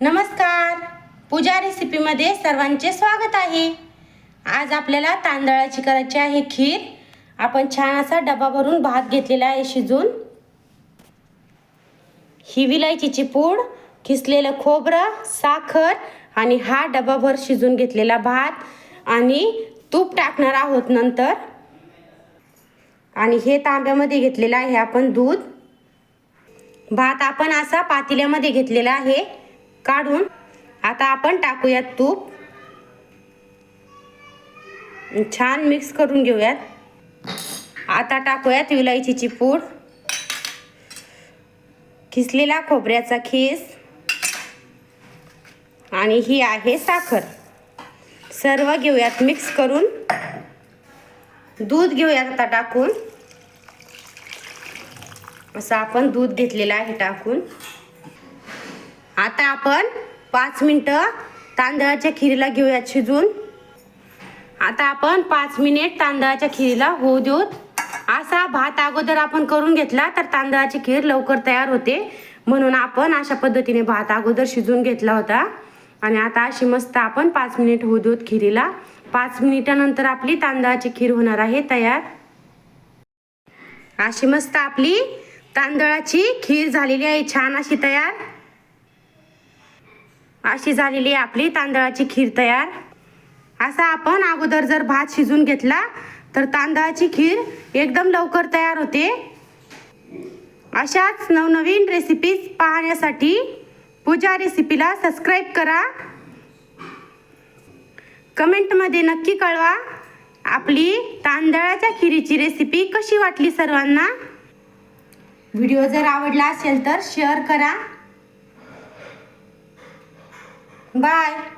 नमस्कार. पूजा रेसिपीमध्ये सर्वांचे स्वागत आहे. आज आपल्याला तांदळाची करायची आहे खीर. आपण छान असा डबा भरून भात घेतलेला आहे शिजून. ही विलायचीची पूड खिसलेलं खोबरं साखर आणि हा डबाभर शिजून घेतलेला भात आणि तूप टाकणार आहोत नंतर. आणि हे तांब्यामध्ये घेतलेलं आहे आपण दूध. भात आपण असा पातेल्यामध्ये घेतलेला आहे. काढून आता आपण टाकूयात तूप. छान मिक्स करून घेऊयात. आता टाकूयात विलायचीची पूड. खिसलेला खोबऱ्याचा खीस. आणि ही आहे साखर. सर्व घेऊयात मिक्स करून. दूध घेऊयात आता टाकून. असं आपण दूध घेतलेलं आहे टाकून. आता आपण पाच मिनटं तांदळाच्या खिरीला घेऊयात शिजून. आता आपण पाच मिनिट तांदळाच्या खिरीला होऊ देऊत असा भात अगोदर आपण करून घेतला तर तांदळाची खीर लवकर तयार होते. म्हणून आपण अशा पद्धतीने भात अगोदर शिजून घेतला होता. आणि आता अशी मस्त आपण पाच मिनिट होऊ देऊत खिरीला. पाच मिनिटानंतर आपली तांदळाची खीर होणार आहे तयार. अशी मस्त आपली तांदळाची खीर झालेली आहे छान अशी तयार. अशी झालेली आहे आपली तांदळाची खीर तयार. असा आपण अगोदर जर भात शिजून घेतला तर तांदळाची खीर एकदम लवकर तयार होते. अशाच नवनवीन रेसिपीज पाहण्यासाठी पूजा रेसिपीला सबस्क्राईब करा. कमेंटमध्ये नक्की कळवा आपली तांदळाच्या खिरीची रेसिपी कशी वाटली सर्वांना. व्हिडिओ जर आवडला असेल तर शेअर करा. Bye.